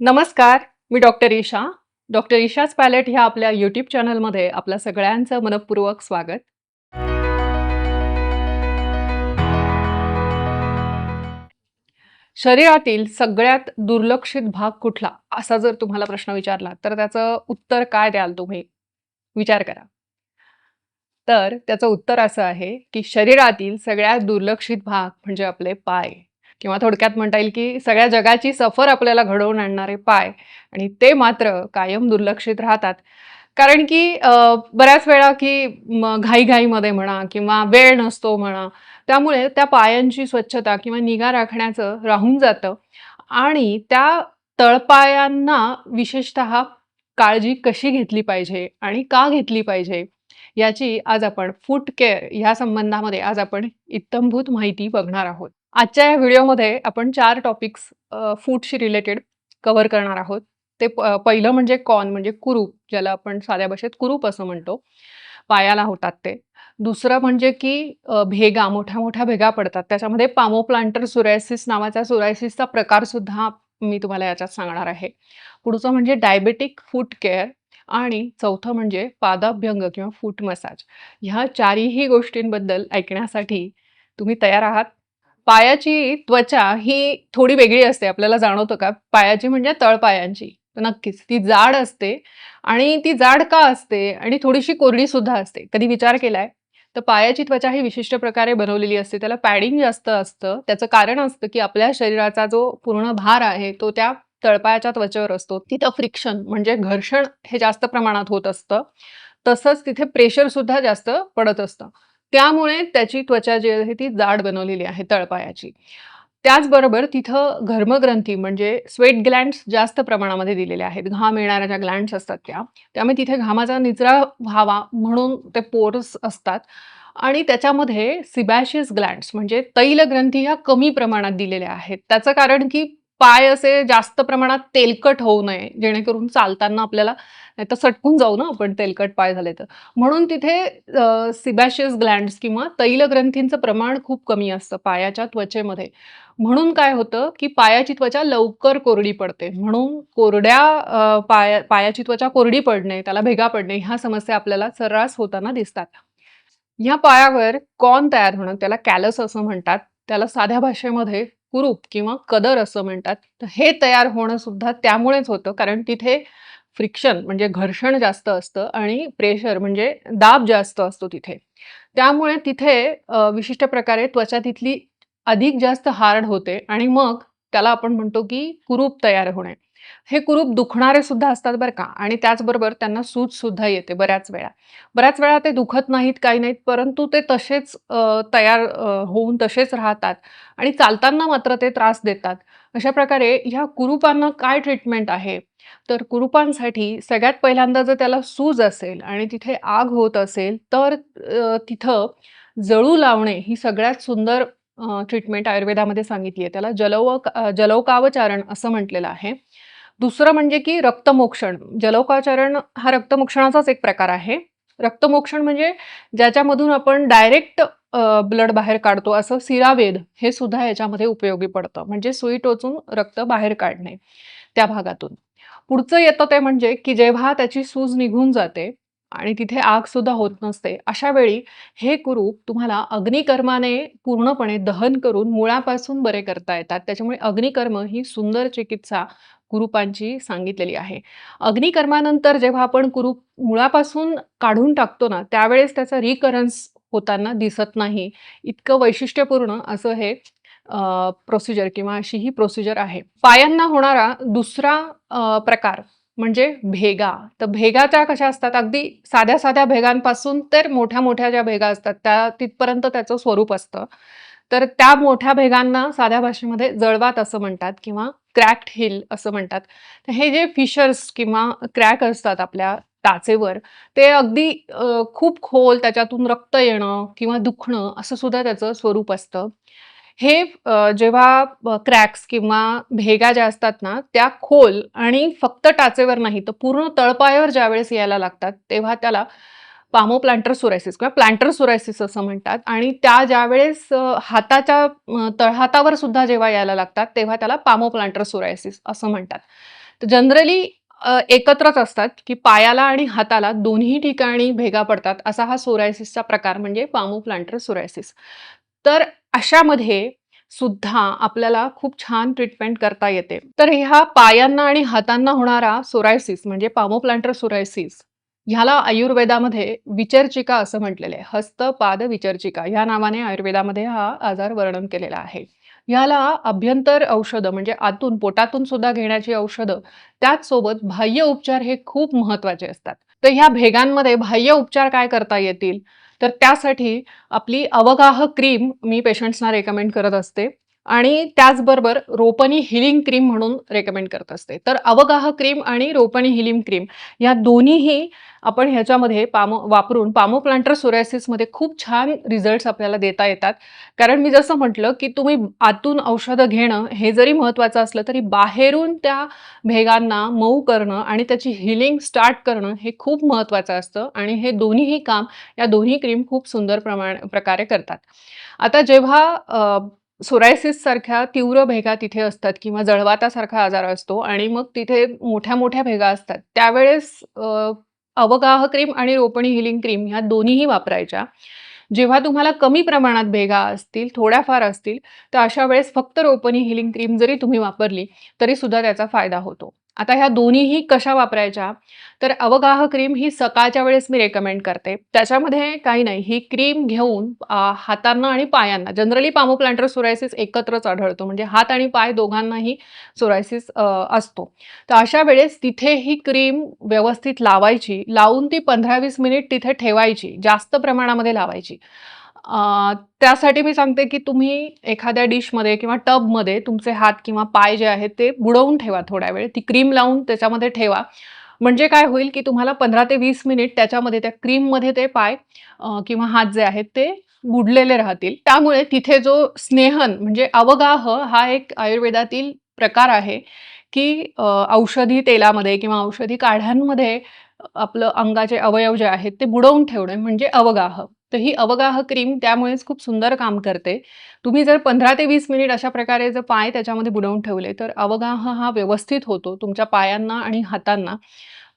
नमस्कार मी doctor Isha. Doctor ईशाच पॅलेट ह्या आपल्या यूट्यूब चॅनलमध्ये आपल्या सगळ्यांचं मनपूर्वक स्वागत. शरीरातील सगळ्यात दुर्लक्षित भाग कुठला असा जर तुम्हाला प्रश्न विचारला तर त्याचं उत्तर काय द्याल तुम्ही? विचार करा. तर त्याचं उत्तर असं आहे की शरीरातील सगळ्यात दुर्लक्षित भाग म्हणजे आपले पाय. किंवा थोडक्यात म्हणता येईल की सगळ्या जगाची सफर आपल्याला घडवून आणणारे पाय आणि ते मात्र कायम दुर्लक्षित राहतात. कारण की बऱ्याच वेळा की घाईघाईमध्ये म्हणा किंवा वेळ नसतो म्हणा त्यामुळे त्या पायांची स्वच्छता किंवा निगा राखण्याचं राहून जातं. आणि त्या तळपायांना विशेषतः काळजी कशी घेतली पाहिजे आणि का घेतली पाहिजे याची आज आपण फूट केअर ह्या संबंधामध्ये आज आपण इत्तंभूत माहिती बघणार आहोत. आजच्या या व्हिडिओमध्ये आपण चार टॉपिक्स फूडशी रिलेटेड कव्हर करणार आहोत. ते प- पहिलं म्हणजे कॉन म्हणजे कुरूप ज्याला आपण साध्या भाषेत कुरूप असं म्हणतो. पायाला होतात ते. दुसरं म्हणजे की भेगा मोठ्या मोठ्या भेगा पडतात. त्याच्यामध्ये पामोप्लांटर सुरायसिस नावाचा सुरायसिसचा प्रकार सुद्धा मी तुम्हाला याच्यात सांगणार आहे. पुढचं म्हणजे डायबेटिक फूट केअर आणि चौथं म्हणजे पादाभ्यंग किंवा फूट मसाज ह्या चारही गोष्टींबद्दल ऐकण्यासाठी तुम्ही तयार आहात. पायाची त्वचा ही थोडी वेगळी असते आपल्याला जाणवतं का? पायाची म्हणजे तळपायांची. नक्कीच ती जाड असते आणि ती जाड का असते आणि थोडीशी कोरडी सुद्धा असते. कधी विचार केलाय? तर पायाची त्वचा ही विशिष्ट प्रकारे बनवलेली असते. त्याला पॅडिंग जास्त असतं. त्याचं कारण असतं की आपल्या शरीराचा जो पूर्ण भार आहे तो त्या तळपायाच्या त्वचेवर असतो. तिथं फ्रिक्शन म्हणजे घर्षण हे जास्त प्रमाणात होत असतं. तसंच तिथे प्रेशर सुद्धा जास्त पडत असतं. त्यामुळे त्याची त्वचा जी आहे ती जाड बनवलेली आहे तळपायाची. त्याचबरोबर तिथं घर्मग्रंथी म्हणजे स्वेट ग्लँड्स जास्त प्रमाणामध्ये दिलेल्या आहेत. घाम येणाऱ्या ज्या ग्लँड्स असतात त्या त्यामुळे तिथे घामाचा निचरा व्हावा म्हणून ते पोर्स असतात. आणि त्याच्यामध्ये सिबॅशियस ग्लँड्स म्हणजे तैलग्रंथी ह्या कमी प्रमाणात दिलेल्या आहेत. त्याचं कारण की पाय असे जास्त प्रमाणात तेलकट होऊ नये जेणेकरून चालताना आपल्याला नाही तर सटकून जाऊ ना आपण तेलकट पाय झाले तर. म्हणून तिथे सिबॅशियस ग्लँड्स किंवा तैलग्रंथींचं प्रमाण खूप कमी असतं पायाच्या त्वचेमध्ये. म्हणून काय होतं की पायाची त्वचा लवकर कोरडी पडते. म्हणून कोरड्या पाया पायाची त्वचा कोरडी पडणे त्याला भेगा पडणे ह्या समस्या आपल्याला सर्रास होताना दिसतात. ह्या पायावर कॉन तयार होणं त्याला कॅलस असं म्हणतात त्याला साध्या भाषेमध्ये कुरूप किंवा कदर असं म्हणतात. तर हे तयार होणं सुद्धा त्यामुळेच होतं कारण तिथे फ्रिक्शन म्हणजे घर्षण जास्त असतं आणि प्रेशर म्हणजे दाब जास्त असतो तिथे. त्यामुळे तिथे विशिष्ट प्रकारे त्वचा तिथली अधिक जास्त हार्ड होते आणि मग त्याला आपण म्हणतो की कुरूप तयार होणे. हे कुरूप दुखणारे सुद्धा असतात बरं का. आणि त्याचबरोबर त्यांना सूज सुद्धा येते बऱ्याच वेळा. बऱ्याच वेळा ते दुखत नाहीत काही नाहीत परंतु ते तसेच तयार होऊन तसेच राहतात आणि चालताना मात्र ते त्रास देतात. अशा प्रकारे ह्या कुरूपांना काय ट्रीटमेंट आहे? तर कुरूपांसाठी सगळ्यात पहिल्यांदा जर त्याला सूज असेल आणि तिथे आग होत असेल तर तिथं जळू लावणे ही सगळ्यात सुंदर ट्रीटमेंट आयुर्वेदामध्ये सांगितली आहे. त्याला जलव जलौकावचारण असं म्हटलेलं आहे. दुसरं म्हणजे की रक्तमोक्षण. जलौकाचरण हा रक्तमोक्षणाचाच एक प्रकार आहे. रक्तमोक्षण म्हणजे ज्याच्यामधून आपण डायरेक्ट ब्लड बाहेर काढतो. असं सिरावेद हे सुद्धा याच्यामध्ये उपयोगी पडतं. म्हणजे सुई टोचून रक्त बाहेर काढणे त्या भागातून. पुढचं येतं ते म्हणजे की जेव्हा त्याची सूज निघून जाते आणि तिथे आग सुद्धा होत नसते अशा वेळी हे कुरूप तुम्हाला अग्निकर्माने पूर्णपणे दहन करून मुळापासून बरे करता येतात. त्याच्यामुळे अग्निकर्म ही सुंदर चिकित्सा कुरूपांची सांगितलेली आहे. अग्निकर्मानंतर जेव्हा आपण कुरूप मुळापासून काढून टाकतो ना त्यावेळेस त्याचा रिकरन्स होताना दिसत नाही. इतकं वैशिष्ट्यपूर्ण असं हे प्रोसिजर किंवा अशी ही प्रोसिजर आहे. पायांना होणारा दुसरा प्रकार म्हणजे भेगा. तर भेगा त्या कशा असतात? अगदी साध्या साध्या भेगांपासून तर मोठ्या मोठ्या ज्या भेगा असतात त्या तिथपर्यंत त्याचं स्वरूप असतं. तर त्या मोठ्या भेगांना साध्या भाषेमध्ये जळवात असं म्हणतात किंवा क्रॅक्ड हिल असं म्हणतात. तर हे जे फिशर्स किंवा क्रॅक असतात आपल्या टाचेवर ते अगदी खूप खोल त्याच्यातून रक्त येणं किंवा दुखणं असं सुद्धा त्याचं स्वरूप असतं. हे जेव्हा क्रॅक्स किंवा भेगा ज्या असतात ना त्या खोल आणि फक्त टाचेवर नाही तर पूर्ण तळपायावर ज्यावेळेस यायला लागतात तेव्हा त्याला पामोप्लांटर सोरायसिस किंवा प्लांटर सोरायसिस असं म्हणतात आणि त्या ज्यावेळेस हाताच्या तळहातावर सुद्धा जेव्हा यायला लागतात तेव्हा त्याला पामो प्लांटर सोरायसिस असं म्हणतात तर जनरली एकत्रच असतात, की पायाला आणि हाताला दोन्ही ठिकाणी भेगा पडतात, असा हा सोरायसिसचा प्रकार म्हणजे पामो प्लांटर सोरायसिस. तर अशामध्ये सुद्धा आपल्याला खूप छान ट्रीटमेंट करता येते. तर ह्या पायांना आणि हातांना होणारा सोरायसिस म्हणजे पामो प्लांटर सोरायसिस ह्याला आयुर्वेदामध्ये विचर्चिका असं म्हटलेलं आहे. हस्तपाद विचर्चिका ह्या नावाने आयुर्वेदामध्ये हा आजार वर्णन केलेला आहे. ह्याला अभ्यंतर औषधं म्हणजे आतून पोटातून सुद्धा घेण्याची औषधं, त्याचसोबत बाह्य उपचार हे खूप महत्त्वाचे असतात. तर ह्या भेगांमध्ये बाह्य उपचार काय करता येतील? तर त्यासाठी आपली अवगाह क्रीम मी पेशंट्सना रेकमेंड करत असते आणि त्याचबरोबर रोपणी हिलिंग क्रीम म्हणून रेकमेंड करत असते. तर अवगाह क्रीम आणि रोपणी हिलिंग क्रीम या दोन्हीही आपण ह्याच्यामध्ये पामो वापरून पामोप्लांटर सोरायसिसमध्ये खूप छान रिझल्ट्स आपल्याला देता येतात. कारण मी जसं म्हटलं, की तुम्ही आतून औषधं घेणं हे जरी महत्त्वाचं असलं, तरी बाहेरून त्या भेगांना मऊ करणं आणि त्याची हिलिंग स्टार्ट करणं हे खूप महत्त्वाचं असतं आणि हे दोन्हीही काम या दोन्ही क्रीम खूप सुंदर प्रमाण प्रकारे करतात. आता जेव्हा सोरायसिस सारख्या तीव्र भेगा तिथे असतात किंवा जळवातासारखा आजार असतो आणि मग तिथे मोठ्या-मोठ्या भेगा असतात. त्यावेळेस अवगाह क्रीम आणि रोपणी हिलिंग क्रीम ह्या दोन्हीही वापरायच्या. जेव्हा तुम्हाला कमी प्रमाणात भेगा असतील, थोड्याफार असतील, तर अशा वेळेस फक्त रोपणी हिलिंग क्रीम जरी तुम्ही वापरली, तरी सुद्धा त्याचा फायदा होतो. आता ह्या दोन्हीही कशा वापरायच्या? तर अवगाह क्रीम ही सकाळच्या वेळेस मी रेकमेंड करते. त्याच्यामध्ये काही नाही, ही क्रीम घेऊन हातांना आणि पायांना जनरली पामोप्लांटर सोरायसिस एकत्रच आढळतो. म्हणजे हात आणि पाय दोघांनाही सोरायसिस असतो. तर अशा वेळेस तिथे ही क्रीम व्यवस्थित लावायची. लावून ती 15-20 मिनिट तिथे ठेवायची. जास्त प्रमाणामध्ये लावायची. त्यासाठी मी सांगते, की तुम्ही एखाद्या डिशमध्ये किंवा टबमध्ये तुमचे हात किंवा पाय जे आहेत ते बुडवून ठेवा थोड्या वेळ. ती क्रीम लावून त्याच्यामध्ये ठेवा. म्हणजे काय होईल, की तुम्हाला 15 ते वीस मिनिट त्याच्यामध्ये त्या क्रीममध्ये ते पाय किंवा हात जे आहेत ते बुडलेले राहतील. त्यामुळे तिथे जो स्नेहन म्हणजे अवगाह हा एक आयुर्वेदातील प्रकार आहे, की औषधी तेलामध्ये किंवा औषधी काढ्यांमध्ये आपलं अंगाचे अवयव जे आहेत ते बुडवून ठेवणे म्हणजे अवगाह. तर ही अवगाह क्रीम त्यामुळेच खूप सुंदर काम करते. तुम्ही जर 15 ते वीस मिनिट अशा प्रकारे जर पाय त्याच्यामध्ये बुडवून ठेवले, तर अवगाह हा व्यवस्थित होतो तुमच्या पायांना आणि हातांना.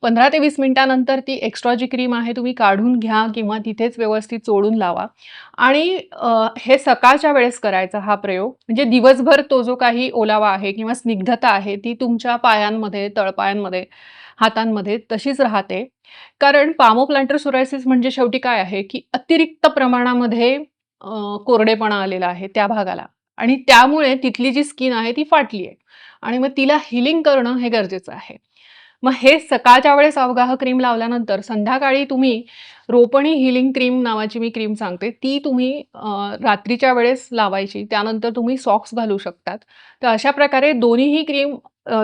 15 ते वीस मिनिटानंतर ती एक्स्ट्रा जी क्रीम आहे तुम्ही काढून घ्या किंवा तिथेच व्यवस्थित चोळून लावा आणि हे सकाळच्या वेळेस करायचा हा प्रयोग. म्हणजे दिवसभर तो जो काही ओलावा आहे किंवा स्निग्धता आहे ती तुमच्या पायांमध्ये, तळपायांमध्ये, हातांमध्ये तशीच राहते. कारण पामोप्लांटर सोरायसिस म्हणजे शेवटी काय आहे, की अतिरिक्त प्रमाणामध्ये कोरडेपणा आलेला आहे त्या भागाला आणि त्यामुळे तिथली जी स्किन आहे ती फाटली आहे आणि मग तिला हिलिंग करणं हे गरजेचं आहे. मग हे सकाळच्या वेळेस अवगाह क्रीम लावल्यानंतर संध्याकाळी तुम्ही रोपणी हिलिंग क्रीम नावाची मी क्रीम सांगते, ती तुम्ही रात्रीच्या वेळेस लावायची. त्यानंतर तुम्ही सॉक्स घालू शकतात. तर अशा प्रकारे दोन्हीही क्रीम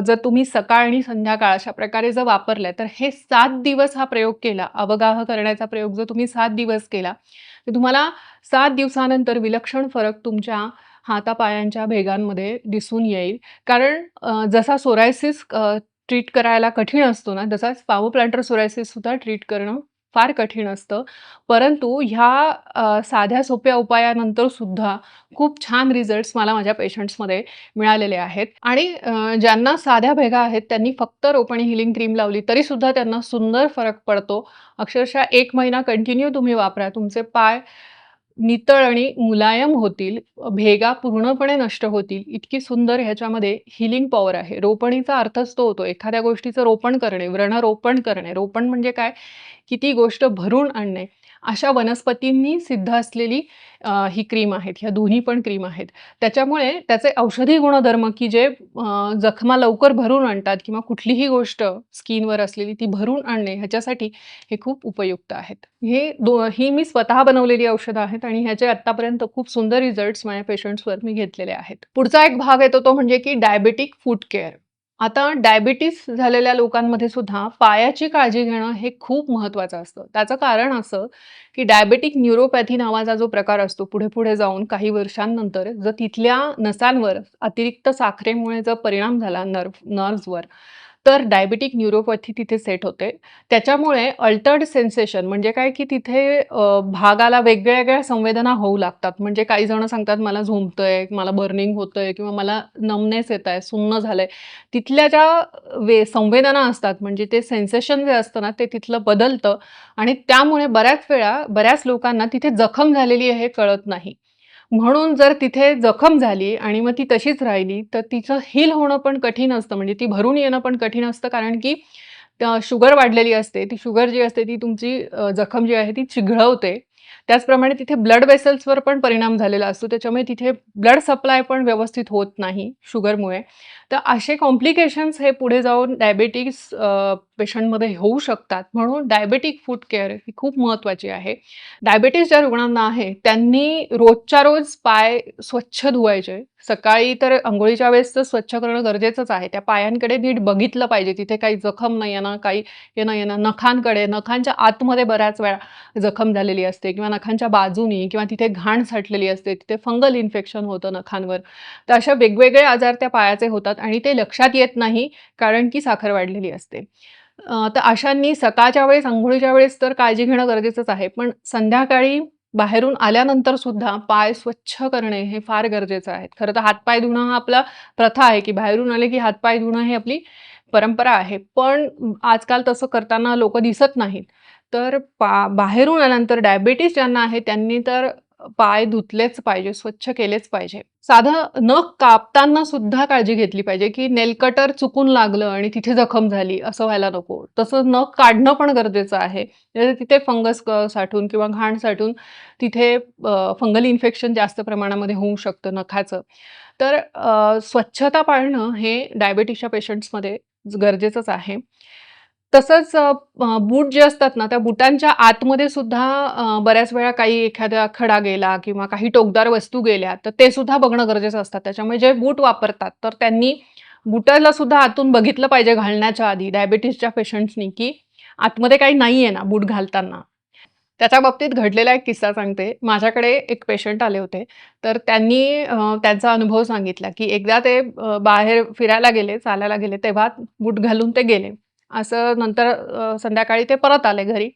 जर तुम्ही सकाळ आणि संध्याकाळ अशा प्रकारे जर वापरल्या, तर हे सात दिवस हा प्रयोग केला, अवगाह करण्याचा प्रयोग जर तुम्ही सात दिवस केला, तर तुम्हाला सात दिवसानंतर विलक्षण फरक तुमच्या हातापायांच्या भेगांमध्ये दिसून येईल. कारण जसा सोरायसिस ट्रीट करायला कठीण असतो ना, तसाच पामोप्लांटर प्लांटर सुद्धा ट्रीट करणं फार कठीण असतं. परंतु ह्या साध्या सोप्या उपायानंतर सुद्धा खूप छान रिझल्ट्स मला माझ्या पेशंट्समध्ये मिळालेले आहेत आणि ज्यांना साध्या भेगा आहेत त्यांनी फक्त रोपणी हिलिंग क्रीम लावली तरीसुद्धा त्यांना सुंदर फरक पडतो. अक्षरशः एक महिना कंटिन्यू तुम्ही वापरा. तुमचे पाय नितळ आणि मुलायम होतील. भेगा पूर्णपणे नष्ट होतील. इतकी सुंदर ह्याच्यामध्ये हिलिंग पॉवर आहे. रोपणीचा अर्थच तो होतो. एखाद्या गोष्टीचं रोपण करणे, व्रणरोपण करणे. रोपण म्हणजे काय? की ती गोष्ट भरून आणणे. अशा वनस्पतींनी सिद्ध असलेली ही क्रीम आहेत. ह्या दोन्ही पण क्रीम आहेत. त्याच्यामुळे त्याचे औषधी गुणधर्म की जे जखमा लवकर भरून आणतात किंवा कुठलीही गोष्ट स्किनवर असलेली ती भरून आणणे ह्याच्यासाठी हे खूप उपयुक्त आहेत. हे दो ही मी स्वतः बनवलेली औषधं आहेत आणि ह्याचे आत्तापर्यंत खूप सुंदर रिझल्ट्स माझ्या पेशंट्सवर मी घेतलेले आहेत. पुढचा एक भाग येतो तो म्हणजे की डायबेटिक फूड केअर. आता डायबिटीस झालेल्या लोकांमध्ये सुद्धा पायाची काळजी घेणं हे खूप महत्त्वाचं असतं. त्याचं कारण असं, की डायबेटिक न्यूरोपॅथी नावाचा जो प्रकार असतो पुढे-पुढे जाऊन काही वर्षांनंतर जर तिथल्या नसांवर अतिरिक्त साखरेमुळे जर परिणाम झाला नर्व नर्व्हजवर, तर डायबेटिक न्यूरोपॅथी तिथे सेट होते. त्याच्यामुळे अल्टर्ड सेन्सेशन म्हणजे काय, की तिथे भागाला वेगवेगळ्या संवेदना होऊ लागतात. म्हणजे काही जण सांगतात, "मला झोंबतंय, मला बर्निंग होतंय किंवा मला नमनेस येत आहे सुन्न झालंय." तिथल्या ज्या वे संवेदना असतात म्हणजे ते सेन्सेशन जे असतं ना, ते तिथलं बदलतं आणि त्यामुळे बऱ्याच वेळा बऱ्याच लोकांना तिथे जखम झालेली आहे हे कळत नाही. म्हणून जर तिथे जखम झाली आणि मग ती तशीच राहिली, तर तिचं हील होणं पण कठीण असतं. म्हणजे ती भरून येणं पण कठीण असतं कारण की शुगर वाढलेली असते. ती शुगर जी असते ती तुमची जखम जी आहे ती चिघळवते. त्याचप्रमाणे तिथे ब्लड वेसल्सवर पण परिणाम झालेला असतो. त्याच्यामुळे तिथे ब्लड सप्लाय पण व्यवस्थित होत नाही शुगरमुळे. तर असे कॉम्प्लिकेशन्स हे पुढे जाऊन डायबेटिक्स पेशंटमध्ये होऊ शकतात. म्हणून डायबेटिक फूड केअर ही खूप महत्त्वाची आहे. डायबिटीज ज्या रुग्णांना आहे, त्यांनी रोजच्या रोज पाय स्वच्छ धुवायचे. सकाळी तर आंघोळीच्या वेळेस तर स्वच्छ करणं गरजेचंच आहे. त्या पायांकडे नीट बघितलं पाहिजे. तिथे काही जखम नाही आहे ना, काही हे नाही आहे ना. नखांकडे, नखांच्या आतमध्ये बऱ्याच वेळा जखम झालेली असते किंवा नखांच्या बाजूनी किंवा तिथे घाण साठलेली असते. तिथे फंगल इन्फेक्शन होतं नखांवर. तर अशा वेगवेगळे आजार त्या पायाचे होतात आणि ते लक्षात येत नाही कारण की साखर वाढलेली असते. तर अशांनी सकाळच्या वेळेस, आंघोळीच्या वेळेस तर काळजी घेणं गरजेचंच आहे. पण संध्याकाळी बाहेरून आल्यानंतर सुद्धा पाय स्वच्छ करणे हे फार गरजेचं आहे. खरं तर हातपाय धुणं हा आपला प्रथा आहे, की बाहेरून आले की हातपाय धुणं ही आपली परंपरा आहे. पण आजकाल तसं करताना लोकं दिसत नाहीत. तर पा बाहेरून आल्यानंतर डायबिटीज ज्यांना आहे त्यांनी तर पाय धुतलेच पाहिजे, स्वच्छ केलेच पाहिजे. साधं नख कापताना सुद्धा काळजी घेतली पाहिजे, की नेल कटर चुकून लागलं आणि तिथे जखम झाली असं व्हायला नको. तसं नख काढणं पण गरजेचं आहे. म्हणजे तिथे फंगस साठून किंवा घाण साठून तिथे फंगल इन्फेक्शन जास्त प्रमाणामध्ये होऊ शकतं नखाचं. तर स्वच्छता पाळणं हे डायबेटीसच्या पेशंट्समध्ये गरजेचंच आहे. तसंच बूट जे असतात ना, त्या बुटांच्या आतमध्ये सुद्धा बऱ्याच वेळा काही एखादा खडा गेला किंवा काही टोकदार वस्तू गेल्या, तर ते सुद्धा बघणं गरजेचं असतात त्याच्यामुळे जे बूट वापरतात, तर त्यांनी बुटाला सुद्धा आतून बघितलं पाहिजे घालण्याच्या आधी डायबिटीजच्या पेशंट्सनी, की आतमध्ये काही नाही आहे ना बूट घालताना. त्याच्या बाबतीत घडलेला एक किस्सा सांगते. माझ्याकडे एक पेशंट आले होते. तर त्यांनी त्यांचा अनुभव सांगितला, की एकदा ते बाहेर फिरायला गेले, चालायला गेले, तेव्हा बूट घालून ते गेले. असं नंतर संध्याकाळी ते परत आले घरी.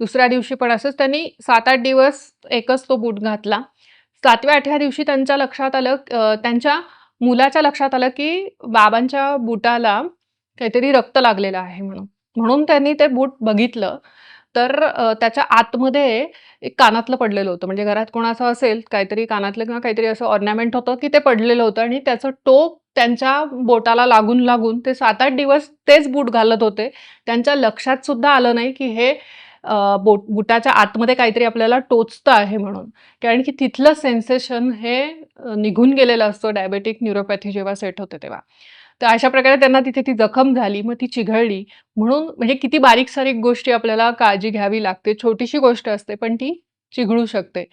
दुसऱ्या दिवशी पण असंच त्यांनी 7-8 दिवस एकच तो बूट घातला. 7व्या-8व्या दिवशी त्यांच्या लक्षात आलं त्यांच्या मुलाच्या लक्षात आलं, की बाबांच्या बुटाला काहीतरी रक्त लागलेलं आहे म्हणून. म्हणून त्यांनी ते बूट बघितलं. तर त्याच्या आतमध्ये एक कानातलं पडलेलं होतं. म्हणजे घरात कोणाचं असेल काहीतरी कानातलं किंवा काहीतरी असं ऑर्नामेंट होतं, की ते पडलेलं होतं आणि त्याचं टोक त्यांच्या बोटाला लागून-लागून ते 7-8 दिवस तेच बूट घालत होते. त्यांच्या लक्षात सुद्धा आलं नाही, की हे बोट बुटाच्या आतमध्ये काहीतरी आपल्याला टोचतं आहे म्हणून. कारण की तिथलं सेन्सेशन हे निघून गेलेलं असतं डायबेटिक न्युरोपॅथी जेव्हा सेट होते तेव्हा. तर अशा प्रकारे त्यांना तिथे ती जखम झाली, मग ती चिघळली. म्हणून म्हणजे किती बारीक-सारीक गोष्टी आपल्याला काळजी घ्यावी लागते. छोटीशी गोष्ट असते, पण ती चिघळू शकते.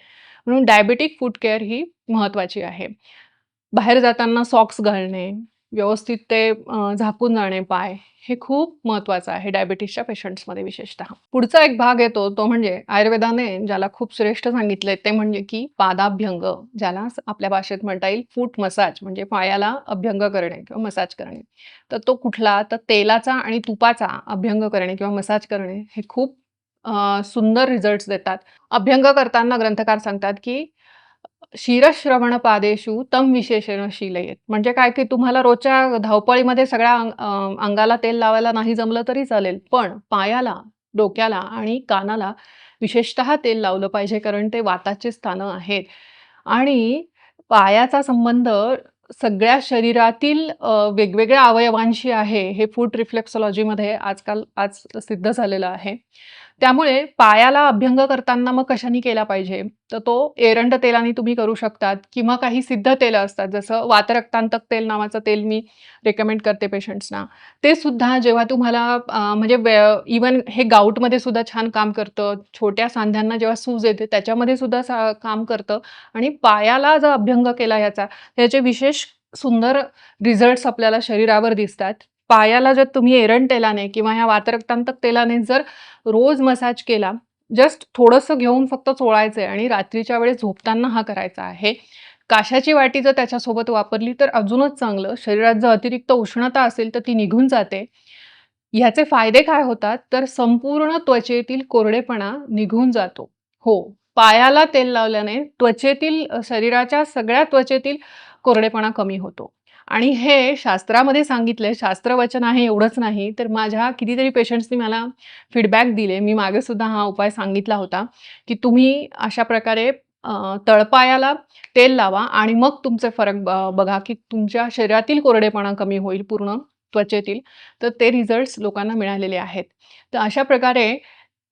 म्हणून डायबेटिक फूड केअर ही महत्त्वाची आहे. बाहेर जाताना सॉक्स घालणे, व्यवस्थित ते झाकून जाणे पाय, हे खूप महत्त्वाचं आहे डायबिटीजच्या पेशंट्समध्ये विशेषतः. पुढचा एक भाग येतो तो म्हणजे आयुर्वेदाने ज्याला खूप श्रेष्ठ सांगितले ते म्हणजे की पादाभ्यंग, ज्याला आपल्या भाषेत म्हणता येईल फूट मसाज म्हणजे पायाला अभ्यंग करणे किंवा मसाज करणे. तर तो कुठला? तर तेलाचा आणि तुपाचा अभ्यंग करणे किंवा मसाज करणे हे खूप सुंदर रिझल्ट्स देतात. अभ्यंग करताना ग्रंथकार सांगतात, की शिरश्रवण पादेषु तम विशेषण शिलयेत म्हणजे काय, की तुम्हाला रोजच्या धावपळीमध्ये सगळ्या अंग अंगाला तेल लावायला नाही जमलं तरी चालेल. पण पायाला, डोक्याला आणि कानाला विशेषतः तेल लावलं पाहिजे कारण ते वाताचे स्थानं आहेत. आणि पायाचा संबंध सगळ्या शरीरातील वेगवेगळ्या अवयवांशी आहे. हे फूड रिफ्लेक्सॉलॉजीमध्ये आजकाल आज सिद्ध झालेलं आहे. त्यामुळे पायाला अभ्यंग करताना मग कशाने केला पाहिजे? तर तो एरंड तेलाने तुम्ही करू शकतात किंवा काही सिद्ध तेलं असतात. जसं वातरक्तांतक तेल नावाचं तेल मी रेकमेंड करते पेशंट्सना. ते सुद्धा जेव्हा तुम्हाला म्हणजे वे इव्हन हे गाऊटमध्ये सुद्धा छान काम करतं. छोट्या सांध्यांना जेव्हा सूज येते त्याच्यामध्ये सुद्धा सा काम करतं आणि पायाला जर अभ्यंग केला ह्याचा त्याचे विशेष सुंदर रिझल्ट्स आपल्याला शरीरावर दिसतात. पायाला जर तुम्ही एरंड तेलाने किंवा ह्या वातरक्तांतक तेलाने जर रोज मसाज केला, जस्ट थोडंसं घेऊन फक्त चोळायचं आहे आणि रात्रीच्या वेळेस झोपताना हा करायचा आहे. काशाची वाटी जर त्याच्यासोबत वापरली तर अजूनच चांगलं. शरीरात जर अतिरिक्त उष्णता असेल तर ती निघून जाते. ह्याचे फायदे काय होतात? तर संपूर्ण त्वचेतील कोरडेपणा निघून जातो. हो, पायाला तेल लावल्याने त्वचेतील शरीराच्या सगळ्या त्वचेतील कोरडेपणा कमी होतो. आणि हे शास्त्रामध्ये सांगितलं शास्त्रवचन आहे एवढंच नाही, तर माझ्या कितीतरी पेशंट्सनी मला फीडबॅक दिले. मी मागे सुद्धा हा उपाय सांगितला होता, की तुम्ही अशा प्रकारे तळपायाला तेल लावा आणि मग तुमचे फरक बघा, की तुमच्या शरीरातील कोरडेपणा कमी होईल पूर्ण त्वचेतील. तर ते रिझल्ट्स लोकांना मिळालेले आहेत. तर अशा प्रकारे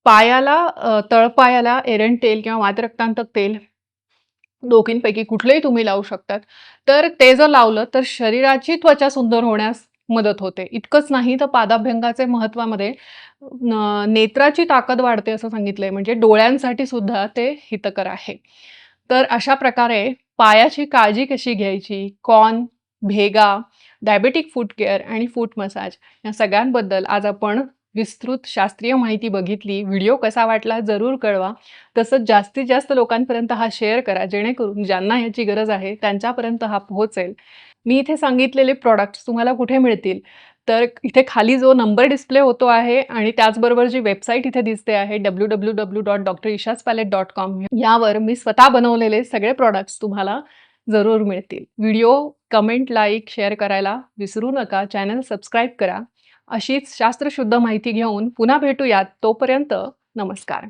पायाला तळपायाला एरंड तेल किंवा वातरक्तांतक तेल दोघींपैकी कुठलंही तुम्ही लावू शकतात. तर ते जर लावलं तर शरीराची त्वचा सुंदर होण्यास मदत होते. इतकंच नाही तर पादाभ्यंगाचे महत्त्वामध्ये नेत्राची ताकद वाढते असं सांगितलंय. म्हणजे डोळ्यांसाठी सुद्धा ते हितकर आहे. तर अशा प्रकारे पायाची काळजी कशी घ्यायची, कॉन भेगा, डायबेटिक फूट केअर आणि फूट मसाज या सगळ्यांबद्दल आज आपण विस्तृत शास्त्रीय माहिती बघितली. व्हिडिओ कसा वाटला जरूर कळवा. तसंच जास्तीत जास्त लोकांपर्यंत हा शेअर करा, जेणेकरून ज्यांना ह्याची गरज आहे त्यांच्यापर्यंत हा पोहोचेल. मी इथे सांगितलेले प्रॉडक्ट्स तुम्हाला कुठे मिळतील? तर इथे खाली जो नंबर डिस्प्ले होतो आहे आणि त्याचबरोबर जी वेबसाईट इथे दिसते आहे W W W dot doctor इशाजवालेट dot com यावर मी स्वतः बनवलेले सगळे प्रॉडक्ट्स तुम्हाला जरूर मिळतील. व्हिडिओ कमेंट, लाईक, शेअर करायला विसरू नका. चॅनल सबस्क्राईब करा. अशीच शास्त्रशुद्ध माहिती घेऊन पुन्हा भेटूयात. तोपर्यंत नमस्कार.